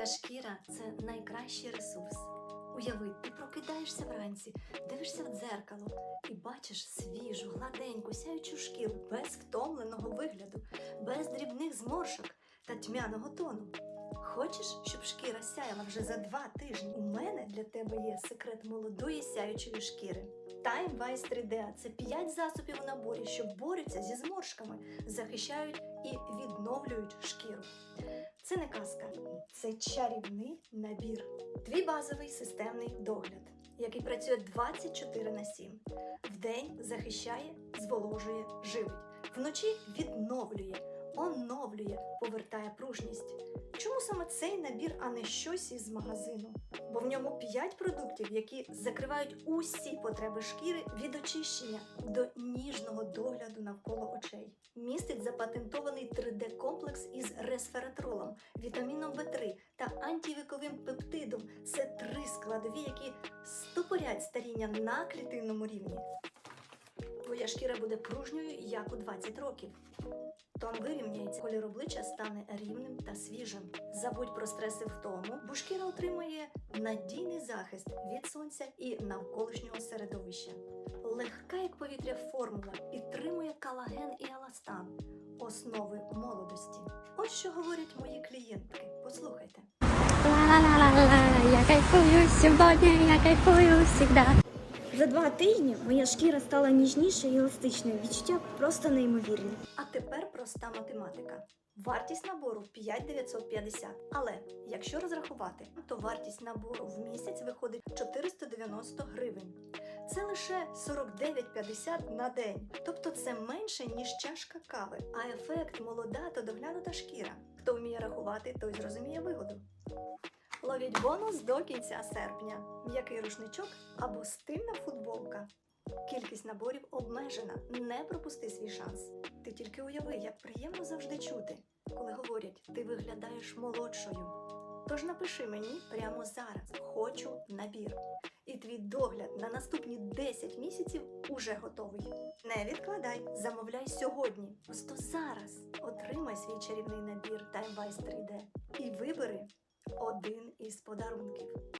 Твоя шкіра це найкращий ресурс. Уяви, ти прокидаєшся вранці, дивишся в дзеркало і бачиш свіжу, гладеньку, сяючу шкіру без втомленого вигляду, без дрібних зморшок та тьмяного тону. Хочеш, щоб шкіра сяяла вже за два тижні? У мене для тебе є секрет молодої сяючої шкіри. Time Wise 3D – це 5 засобів у наборі, що борються зі зморшками, захищають і відновлюють шкіру. Це не казка, це чарівний набір. Твій базовий системний догляд, який працює 24 на 7. Вдень захищає, зволожує, живить. Вночі відновлює, оновлює, повертає пружність. Чому саме цей набір, а не щось із магазину? Бо в ньому 5 продуктів, які закривають усі потреби шкіри від очищення до ніжного догляду навколо очей. Містить запатентований 3D-комплекс із ресвератролом, вітаміном В3 та антивіковим пептидом. Це три складові, які стопорять старіння на клітинному рівні. Твоя шкіра буде пружньою, як у 20 років. Тон вирівняється, колір обличчя стане рівним та свіжим. Забудь про стреси втому, бо шкіра отримує надійний захист від сонця і навколишнього середовища. Легка як повітря формула підтримує колаген і молодості. Ось що говорять мої клієнтки. Послухайте. Ла-ла-ла-ла-ла, я кайфую сегодня, я кайфую всегда. За два тижні моя шкіра стала ніжнішою і еластичною. Відчуття просто неймовірні. А тепер проста математика. Вартість набору 5950. Але якщо розрахувати, то вартість набору в місяць виходить 490 гривень. Це лише 49,50 на день. Тобто це менше, ніж чашка кави. А ефект молода та доглянута шкіра. Хто вміє рахувати, той зрозуміє вигоду. Ловіть бонус до кінця серпня. М'який рушничок або стильна футболка. Кількість наборів обмежена. Не пропусти свій шанс. Ти тільки уяви, як приємно завжди чути, коли говорять, ти виглядаєш молодшою. Тож напиши мені прямо зараз: хочу набір. Твій догляд на наступні 10 місяців уже готовий. Не відкладай, замовляй сьогодні. Просто зараз отримай свій чарівний набір TimeWise 3D і вибери один із подарунків.